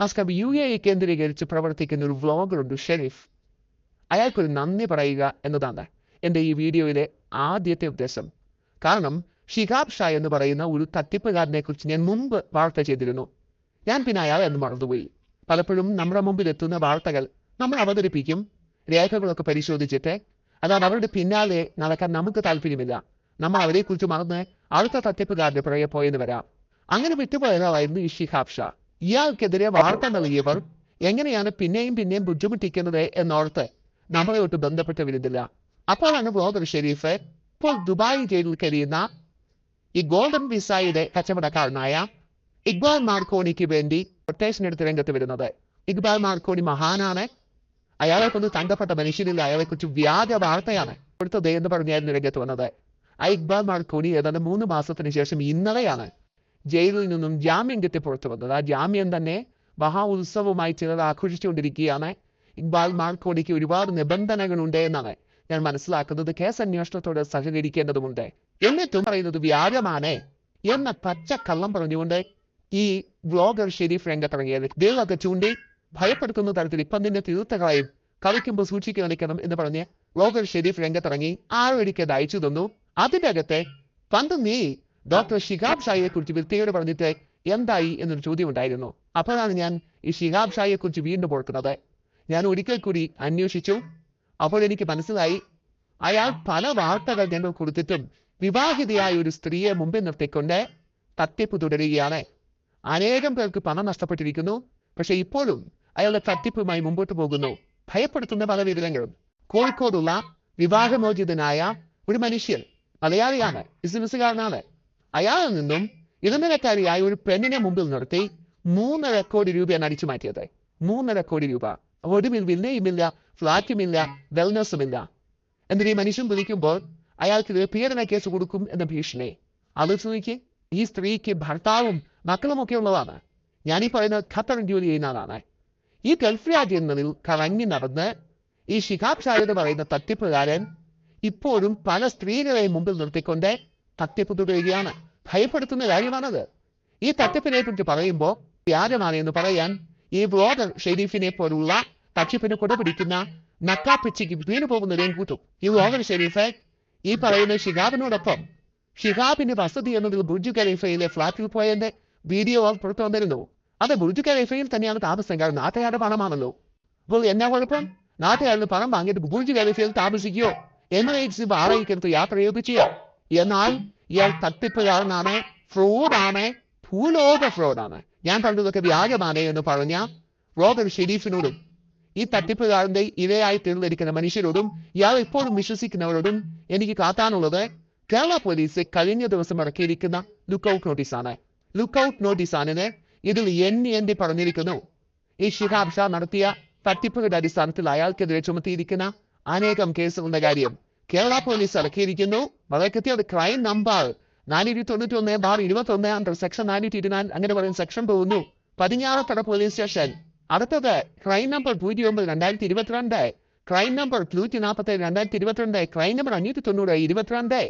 മസ്കബ് U A കേന്ദ്രീകരിച്ച് പ്രവർത്തിക്കുന്ന ഒരു വ്ളോഗറുണ്ട് ഷെരീഫ്. അയാൾക്കൊരു നന്ദി പറയുക എന്നതാണ് എന്റെ ഈ വീഡിയോയിലെ ആദ്യത്തെ ഉദ്ദേശം. കാരണം ഷിഹാബ് ഷാ എന്ന് പറയുന്ന ഒരു തട്ടിപ്പുകാരനെക്കുറിച്ച് ഞാൻ മുമ്പ് വാർത്ത ചെയ്തിരുന്നു. ഞാൻ പിന്നെ അയാളെ എന്ന് മറന്നുപോയി. പലപ്പോഴും നമ്മുടെ മുമ്പിൽ എത്തുന്ന വാർത്തകൾ നമ്മൾ അവതരിപ്പിക്കും രേഖകളൊക്കെ പരിശോധിച്ചിട്ട് അതാണ് അവരുടെ പിന്നാലെ നടക്കാൻ നമുക്ക് താല്പര്യമില്ല. നമ്മൾ അവരെക്കുറിച്ച് മറന്ന് അടുത്ത തട്ടിപ്പുകാരന്റെ പുറകെ പോയെന്ന് വരാം. അങ്ങനെ വിട്ടുപോയ ഒരാളായിരുന്നു ഈ ഷിഹാബ് ഷാ. ഇയാൾക്കെതിരെ വാർത്ത നൽകിയവർ എങ്ങനെയാണ് പിന്നെയും പിന്നെയും ബുദ്ധിമുട്ടിക്കുന്നത് എന്നോർത്ത് നമ്മളെയൊട്ട് ബന്ധപ്പെട്ട് വരുന്നില്ല അപ്പോഴാണ് ബ്രോദർ ഷെരീഫ് ഇപ്പോൾ ദുബായ് ജയിലിൽ കഴിയുന്ന ഈ ഗോൾഡൻ വിസയുടെ കച്ചവടക്കാരനായ ഇക്ബാൽ മാർക്കോണിക്ക് വേണ്ടി കൊട്ടേഷൻ എടുത്ത് രംഗത്ത് വരുന്നത്. ഇക്ബാൽ മാർക്കോണി മഹാനാണ്. അയാളെ കൊണ്ട് മനുഷ്യനില്ല അയാളെ കുറിച്ച് വ്യാജ വാർത്തയാണ് കൊടുത്തത് എന്ന് പറഞ്ഞായിരുന്നു രംഗത്ത് വന്നത്. ആ ഇക്ബാൽ മാർക്കോണി ഏതാണ്ട് മൂന്ന് മാസത്തിന് ശേഷം ഇന്നലെയാണ് ജയിലിൽ നിന്നും ജാമ്യം കിട്ടി പുറത്തു വന്നത്. ആ ജാമ്യം തന്നെ മഹാ ഉത്സവമായി ചിലർ ആഘോഷിച്ചുകൊണ്ടിരിക്കുകയാണ്. ഇക്ബാൽ മാർക്കോടിക്ക് ഒരുപാട് നിബന്ധനകളുണ്ട് എന്നാണ് ഞാൻ മനസ്സിലാക്കുന്നത്. കേസ് അന്വേഷണത്തോട് സഹകരിക്കേണ്ടതുണ്ട് എന്നിട്ടും പറയുന്നത് വ്യാജമാണ് എന്ന പച്ച കള്ളം പറഞ്ഞുകൊണ്ട് ഈ വ്ളോഗർ ഷെരീഫ് രംഗത്തിറങ്ങിയത്. ദേഹമൊക്കെ ചൂണ്ടി ഭയപ്പെടുത്തുന്ന തരത്തിൽ ഇപ്പം നിന്നെ തീർത്തകളയും കളിക്കുമ്പോൾ സൂക്ഷിച്ചു കളിക്കണം എന്ന് പറഞ്ഞ് വ്ളോഗർ ഷെരീഫ് രംഗത്തിറങ്ങി ആരോടിക്കത് അയച്ചു തന്നു. അതിന്റെ അകത്തെ പണ്ട് നീ ഡോക്ടർ ഷിഹാബ് കുറിച്ച് വ്യക്തിയോട് പറഞ്ഞിട്ട് എന്തായി എന്നൊരു ചോദ്യം ഉണ്ടായിരുന്നു അപ്പോഴാണ് ഞാൻ ഈ ഷിഹാബ് കുറിച്ച് വീണ്ടും ഓർക്കുന്നത്. ഞാൻ ഒരിക്കൽ കൂടി അന്വേഷിച്ചു. അപ്പോൾ എനിക്ക് മനസ്സിലായി. അയാൾ പല വാർത്തകൾ ഞങ്ങൾ കൊടുത്തിട്ടും വിവാഹിതയായ ഒരു സ്ത്രീയെ മുമ്പിൽ നിർത്തിക്കൊണ്ട് തട്ടിപ്പ് തുടരുകയാണ്. അനേകം പേർക്ക് പണം നഷ്ടപ്പെട്ടിരിക്കുന്നു. പക്ഷെ ഇപ്പോഴും അയാളുടെ തട്ടിപ്പുമായി മുമ്പോട്ട് പോകുന്നു. ഭയപ്പെടുത്തുന്ന പല വിവരങ്ങളും. കോഴിക്കോടുള്ള വിവാഹമോചിതനായ ഒരു മനുഷ്യൻ മലയാളിയാണ് ബിസിനസ്സുകാരനാണ്. അയാളിൽ നിന്നും ഇളനിലക്കാരിയായ ഒരു പെണ്ണിനെ മുമ്പിൽ നിർത്തി മൂന്നര കോടി രൂപയാണ് അടിച്ചു മാറ്റിയത്. മൂന്നര കോടി രൂപ. ഒടുവിൽ വില്ലയുമില്ല ഫ്ലാറ്റുമില്ല വെൽനസ്സുമില്ല എന്നിട്ട് ഈ മനുഷ്യൻ വിളിക്കുമ്പോൾ അയാൾക്ക് പീഡന കേസ് കൊടുക്കും എന്ന ഭീഷണി. ആലോചിച്ച് ഈ സ്ത്രീക്ക് ഭർത്താവും മക്കളുമൊക്കെ ഉള്ളതാണ്. ഞാനീ പറയുന്ന ഖത്തറിൽ ജോലി ചെയ്യുന്ന ആളാണ്. ഈ ഗൾഫ് രാജ്യങ്ങളിൽ കറങ്ങി നടന്ന് ഈ ശിഖാബ് ഷാ എന്ന് പറയുന്ന തട്ടിപ്പുകാരൻ ഇപ്പോഴും പല സ്ത്രീകളെ മുമ്പിൽ നിർത്തിക്കൊണ്ട് തട്ടിപ്പ് തുടരുകയാണ് ഭയപ്പെടുത്തുന്ന കാര്യമാണത്. ഈ തട്ടിപ്പിനെ കുറിച്ച് പറയുമ്പോൾ വ്യാജമാണ് എന്ന് പറയാൻ ഈ ബ്രോദർ ഷെരീഫിനെ പോലുള്ള തട്ടിപ്പിന് കൊടപിടിക്കുന്ന നക്കാപ്പിച്ചിക്ക് വീണു പോകുന്നതിനെയും കൂട്ടും ഈ ബ്രോദർ ഷെരീഫ് ഈ പറയുന്ന ഷിഹാബിനോടൊപ്പം ഷിഹാബിന്റെ വസതി എന്നതിൽ ബുർജു ഖലീഫയിലെ ഫ്ലാറ്റിൽ പോയതിന്റെ വീഡിയോ പുറത്തു വന്നിരുന്നു. അത് ബുർജു ഖലീഫയിൽ തന്നെയാണ് താമസം കാരണം. നാട്ടുകാരുടെ പണമാണല്ലോ. അപ്പോൾ എന്നാ കുഴപ്പം? നാട്ടുകാരുടെ പണം വാങ്ങിയിട്ട് ബുർജു ഖലീഫയിൽ താമസിക്കുകയോ എമിറേറ്റ്സ് വാടകയ്ക്കെടുത്ത് യാത്ര ചെയ്യിപ്പിക്കുകയോ എന്നാൽ ഇയാൾ തട്ടിപ്പുകാരനാണ് ഫ്രോഡാണ് ഭൂലോക ഫ്രോഡാണ്. ഞാൻ പറഞ്ഞതൊക്കെ വ്യാജമാണ് എന്ന് പറഞ്ഞ റോബർ ഷെരീഫിനോടും ഈ തട്ടിപ്പുകാരന്റെ ഇരയായി തീർന്നിരിക്കുന്ന മനുഷ്യരോടും ഇയാൾ ഇപ്പോഴും വിശ്വസിക്കുന്നവരോടും എനിക്ക് കാത്താനുള്ളത് കേരള പോലീസ് കഴിഞ്ഞ ദിവസം ഇറക്കിയിരിക്കുന്ന ലുക്കൌട്ട് നോട്ടീസാണ്. ലുക്കൌട്ട് നോട്ടീസാണിന് ഇതിൽ എണ്ണി എണ്ണി പറഞ്ഞിരിക്കുന്നു. ഈ ഷിഹാബ് ഷാ നടത്തിയ തട്ടിപ്പുകളുടെ അടിസ്ഥാനത്തിൽ അയാൾക്കെതിരെ ചുമത്തിയിരിക്കുന്ന അനേകം കേസുകളുടെ കാര്യം. കേരള പോലീസ് ഇറക്കിയിരിക്കുന്നു വളരെ കൃത്യമായിട്ട് ക്രൈം നമ്പർ നാനൂറ്റി തൊണ്ണൂറ്റി ഒന്ന് ബാർ ഇരുപത്തി ഒന്ന് അണ്ടർ സെക്ഷൻ നാനൂറ്റി ഇരുപത്തിനാല് അങ്ങനെ പറയുന്ന സെക്ഷൻ പോകുന്നു. Padinjarathara police station. അടുത്തത് ക്രൈം നമ്പർ പൂജ്യം ഒമ്പത് രണ്ടായിരത്തി ഇരുപത്തിരണ്ട് ക്രൈം നമ്പർ നൂറ്റി നാൽപ്പത്തി രണ്ടായിരത്തി ഇരുപത്തിരണ്ട് ക്രൈം നമ്പർ അഞ്ഞൂറ്റി തൊണ്ണൂറ് ഇരുപത്തിരണ്ട്.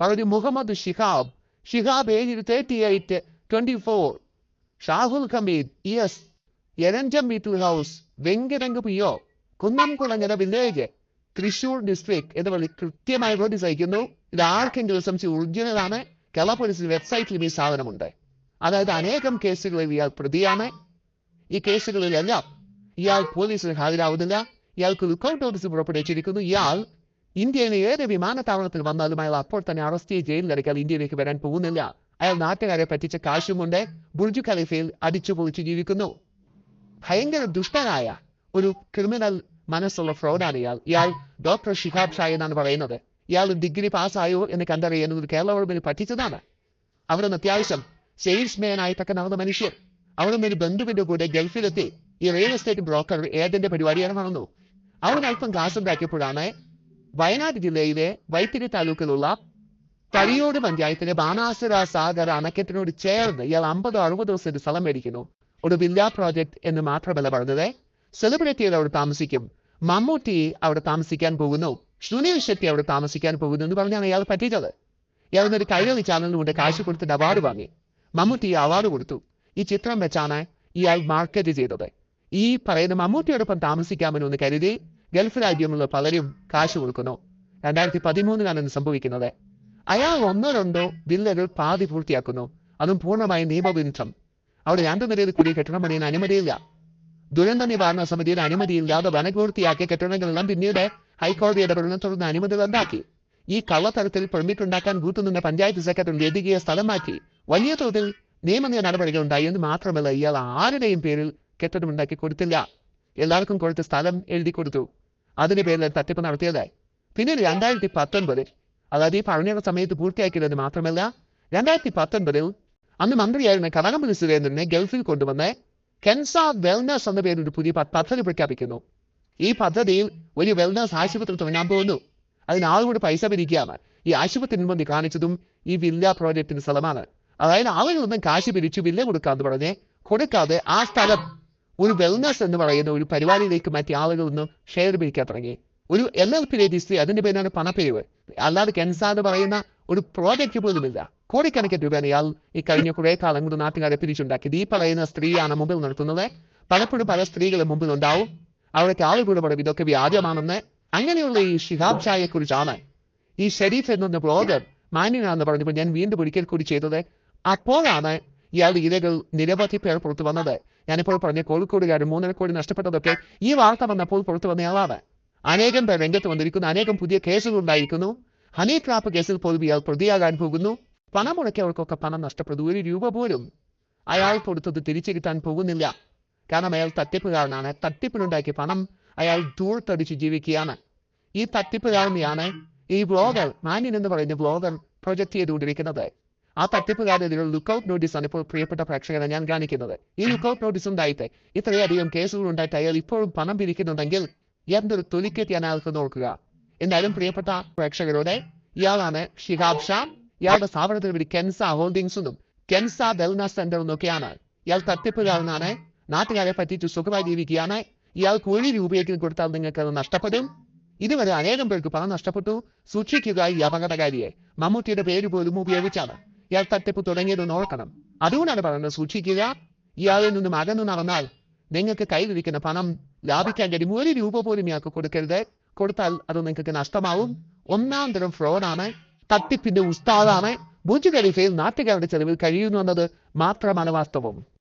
പറഞ്ഞു Muhammad Shihab. Shihab age thirty eight twenty four Shahul Hameed yes Eranjam വീട്ടിൽ house വെങ്കരംഗ് P O Kunnamkulangara village Thrissur district എന്ന് പറഞ്ഞ് കൃത്യമായി പ്രതിസഹിക്കുന്നു ഇത് ആർക്കെങ്കിലും സംശയം ഒറിജിനൽ ആണ് കേരള പോലീസിന്റെ വെബ്സൈറ്റിലും ഈ സാധനമുണ്ട്. അതായത് അനേകം കേസുകളിൽ ഇയാൾ പ്രതിയാണ്. ഈ കേസുകളിലെല്ലാം ഇയാൾ പോലീസിന് ഹാജരാവുന്നില്ല. ഇയാൾക്ക് ലുക്കൌട്ട് നോട്ടീസ് പുറപ്പെടുവിച്ചിരിക്കുന്നു. ഇയാൾ ഇന്ത്യയിലെ ഏത് വിമാനത്താവളത്തിൽ വന്നാലും അയാൾ അപ്പോൾ തന്നെ അറസ്റ്റ് ചെയ്ത് ജയിലിലടക്കാൻ ഇന്ത്യയിലേക്ക് വരാൻ പോകുന്നില്ല. അയാൾ നാട്ടുകാരെ പറ്റിച്ച കാശും കൊണ്ട് ബുർജു ഖലീഫയിൽ അടിച്ചു പൊളിച്ചു ജീവിക്കുന്നു. ഭയങ്കര ദുഷ്ടനായ ഒരു ക്രിമിനൽ മനസ്സുള്ള ഫ്രോഡാണ് ഇയാൾ. ഇയാൾ ഡോക്ടർ ഷിഹാബ് ഷാ എന്നാണ് പറയുന്നത്. ഇയാൾ ഡിഗ്രി പാസ്സായോ എന്ന് കണ്ടറിയുന്നത് കേരള ഗവൺമെന്റ് പഠിച്ചതാണ്. അവിടുന്ന് അത്യാവശ്യം സെയിൽസ്മാൻ ആയിട്ടൊക്കെ നടന്ന മനുഷ്യൻ. അവിടുന്ന് ഒരു ബന്ധുവിന്റെ കൂടെ ഗൾഫിലെത്തി ഈ റിയൽ എസ്റ്റേറ്റ് ബ്രോക്കർ ഏതിന്റെ പരിപാടിയാണ് നടന്നു. അവൻ അല്പം ക്ലാസ് ഉണ്ടാക്കിയപ്പോഴാണ് വയനാട് ജില്ലയിലെ വൈത്തിരി താലൂക്കിലുള്ള തരിയോട് പഞ്ചായത്തിലെ ബാണാസുര സാഗർ അണക്കെട്ടിനോട് ചേർന്ന് ഇയാൾ അമ്പതോ അറുപതോ സെന്റ് സ്ഥലം മേടിക്കുന്നു. ഒരു വില്ല പ്രോജക്ട് എന്ന് മാത്രമല്ല പറഞ്ഞത്. സെലിബ്രിറ്റികൾ അവിടെ താമസിക്കും. മമ്മൂട്ടി അവിടെ താമസിക്കാൻ പോകുന്നു. സുനിൽ ഷെട്ടി അവിടെ താമസിക്കാൻ പോകുന്നു എന്ന് പറഞ്ഞാണ് ഇയാൾ പറ്റിച്ചത്. ഇയാൾ ഒരു കൈരളി ചാനലിലൂടെ കാശ് കൊടുത്തിട്ട് അവാർഡ് വാങ്ങി. മമ്മൂട്ടി അവാർഡ് കൊടുത്തു. ഈ ചിത്രം വെച്ചാണ് ഇയാൾ മാർക്കറ്റ് ചെയ്തത്. ഈ പറയുന്ന മമ്മൂട്ടിയോടൊപ്പം താമസിക്കാമെന്ന് കരുതി ഗൾഫ് രാജ്യമുള്ള പലരും കാശ് കൊടുക്കുന്നു. രണ്ടായിരത്തി പതിമൂന്നിലാണ് ഇത് സംഭവിക്കുന്നത്. അയാൾ ഒന്നോ രണ്ടോ വില്ലകൾ പാതി പൂർത്തിയാക്കുന്നു. അതും പൂർണമായും നിയമവിരുദ്ധം. അവിടെ രണ്ടു നിലയിൽ കൂടി കെട്ടിടം പണിയുന്ന അനുമതിയില്ല. ദുരന്ത നിവാരണ സമിതിയുടെ അനുമതിയില്ലാതെ വനപൂർത്തിയാക്കിയ കെട്ടിടങ്ങളെല്ലാം പിന്നീട് ഹൈക്കോടതി ഇടപെടലിനെ തുടർന്ന് അനുമതി റദ്ദാക്കി. ഈ കള്ളത്തരത്തിൽ പെർമിറ്റ് ഉണ്ടാക്കാൻ കൂട്ടുനിന്ന പഞ്ചായത്ത് സെക്രട്ടറി ലതികയെ സ്ഥലം മാറ്റി വലിയ തോതിൽ നിയമ നടപടികൾ ഉണ്ടായി എന്ന് മാത്രമല്ല ഇയാൾ ആരുടെയും പേരിൽ കെട്ടിടമുണ്ടാക്കി കൊടുത്തില്ല. എല്ലാവർക്കും കൊടുത്ത സ്ഥലം എഴുതി കൊടുത്തു. അതിന്റെ പേരിൽ തട്ടിപ്പ് നടത്തിയതായി പിന്നീട് രണ്ടായിരത്തി പത്തൊൻപതിൽ അതായത് ഈ പറഞ്ഞ സമയത്ത് പൂർത്തിയാക്കിയത് മാത്രമല്ല രണ്ടായിരത്തി പത്തൊൻപതിൽ അന്ന് മന്ത്രിയായിരുന്ന കനകമണി സുരേന്ദ്രനെ ഗൾഫിൽ കൊണ്ടുവന്ന് കെൻസ വെൽനസ് എന്ന പേരിൽ ഒരു പുതിയ പദ്ധതി പ്രഖ്യാപിക്കുന്നു. ഈ പദ്ധതിയിൽ വലിയ വെൽനസ് ആശുപത്രി തുടങ്ങാൻ പോകുന്നു. അതിന് ആളുകൂടെ പൈസ പിരിക്കുകയാണ്. ഈ ആശുപത്രി മുന്നിൽ കാണിച്ചതും ഈ വില്ല പ്രോജക്റ്റിന് സ്ഥലമാണ്. അതായത് ആളുകളൊന്നും കാശ് പിരിച്ചു വില്ല കൊടുക്കാന്ന് പറഞ്ഞ് കൊടുക്കാതെ ആ സ്ഥലം ഒരു വെൽനസ് എന്ന് പറയുന്ന ഒരു പരിപാടിയിലേക്ക് മാറ്റി ആളുകളൊന്നും ഷെയർ പിരിക്കാൻ തുടങ്ങി. ഒരു എൽ എൽ പി രജിസ്ട്രി അതിന്റെ പേരാണ് പണപ്പിരിവ്. അല്ലാതെ കെൻസ എന്ന് പറയുന്ന ഒരു പ്രോജക്റ്റ് പോലുമില്ല. കോടിക്കണക്കിന് രൂപയാണ് ഇയാൾ ഈ കഴിഞ്ഞ കുറെ കാലം കൊണ്ട് നാട്ടുകാരെ പിരിച്ചുണ്ടാക്കിയത് ഈ പറയുന്ന സ്ത്രീയാണ് മുമ്പിൽ നടത്തുന്നത്. പലപ്പോഴും പല സ്ത്രീകളും മുമ്പിൽ ഉണ്ടാവും. അവരൊക്കെ ആളുകൂടെ പറയും ഇതൊക്കെ വ്യാജമാണെന്ന് അങ്ങനെയുള്ള ഈ ഷിഹാബ് ഷായെ കുറിച്ചാണ് ഈ ഷെരീഫ് എന്ന ബ്ലോഗർ മാന്യനാണെന്ന് പറഞ്ഞപ്പോൾ ഞാൻ വീണ്ടും ഒരിക്കൽ കൂടി ചെയ്തത്. അപ്പോഴാണ് ഇയാളുടെ ഇരകൾ നിരവധി പേർ പുറത്തു വന്നത്. ഞാനിപ്പോൾ പറഞ്ഞ കോഴിക്കോടുകാരും മൂന്നര കോടി നഷ്ടപ്പെട്ടതൊക്കെ ഈ വാർത്ത വന്നപ്പോൾ പുറത്തു വന്നയാളാണ് അനേകം പേർ രംഗത്ത് വന്നിരിക്കുന്നു. അനേകം പുതിയ കേസുകൾ ഉണ്ടായിരിക്കുന്നു. ഹണി ട്രാപ്പ് കേസിൽ പോലും ഇയാൾ പ്രതിയാകാൻ പോകുന്നു. പണം മുടക്കിയവർക്കൊക്കെ പണം നഷ്ടപ്പെട്ടു ഒരു രൂപ പോലും അയാൾ കൊടുത്തത് തിരിച്ചു കിട്ടാൻ പോകുന്നില്ല. കാരണം അയാൾ തട്ടിപ്പുകാരനാണ്. തട്ടിപ്പിനുണ്ടാക്കിയ പണം അയാൾ ദൂർത്തടിച്ച് ജീവിക്കുകയാണ്. ഈ തട്ടിപ്പുകാരനെയാണ് ഈ ബ്ലോഗർ മാന്യൻ എന്ന് പറയുന്ന ബ്ലോഗർ പ്രൊജക്ട് ചെയ്തുകൊണ്ടിരിക്കുന്നത്. ആ തട്ടിപ്പുകാരെതിരെ ലുക്കൌട്ട് നോട്ടീസ് ആണ് ഇപ്പോൾ പ്രിയപ്പെട്ട പ്രേക്ഷകരെ ഞാൻ കാണിക്കുന്നത്. ഈ ലുക്കൌട്ട് നോട്ടീസ് ഉണ്ടായിട്ട് ഇത്രയധികം കേസുകൾ ഉണ്ടായിട്ട് അയാൾ ഇപ്പോഴും പണം പിരിക്കുന്നുണ്ടെങ്കിൽ എന്തൊരു തൊലിക്കെത്തിയാണ് അയാൾക്ക് നോക്കുക. എന്നാലും പ്രിയപ്പെട്ട പ്രേക്ഷകരോടെ ഇയാളാണ് ഷിഹാബ് ഷാ. ഇയാളുടെ സ്ഥാപനത്തിന് പേര് കെൻസ ഹോൾഡിംഗ്സ് എന്നും കെൻസ വെൽനസ് സെന്റർ എന്നൊക്കെയാണ് ഇയാൾ തട്ടിപ്പുകാരനാണ്. നാട്ടുകാരെ പറ്റിച്ച് സുഖമായി ജീവിക്കുകയാണ്. ഇയാൾ കൂലി രൂപയെങ്കിലും കൊടുത്താൽ നിങ്ങൾക്ക് അത് നഷ്ടപ്പെടും. ഇതുവരെ അനേകം പേർക്ക് പണം നഷ്ടപ്പെട്ടു. സൂക്ഷിക്കുക ഈ അപകടകാരിയെ. മമ്മൂട്ടിയുടെ പേര് പോലും ഉപയോഗിച്ചാണ് ഇയാൾ തട്ടിപ്പ് തുടങ്ങിയത് നോക്കണം അതുകൊണ്ടാണ് പറയുന്നത് സൂക്ഷിക്കുക. ഇയാളിൽ നിന്നും അകന്നു നടന്നാൽ നിങ്ങൾക്ക് കയ്യിലിരിക്കുന്ന പണം ലാഭിക്കാൻ കഴിയും. ഒരു രൂപ പോലും ഇയാൾക്ക് കൊടുക്കരുത്. കൊടുത്താൽ അത് നിങ്ങൾക്ക് നഷ്ടമാവും. ഒന്നാം തരം ഫ്രോഡാണ്. തട്ടിപ്പിന്റെ ഉസ്താദാണ്. ബുജ് ഖലീഫയിൽ നാട്ടുകാരുടെ ചെലവിൽ കഴിയുന്നു എന്നത് മാത്രമാണ് വാസ്തവം.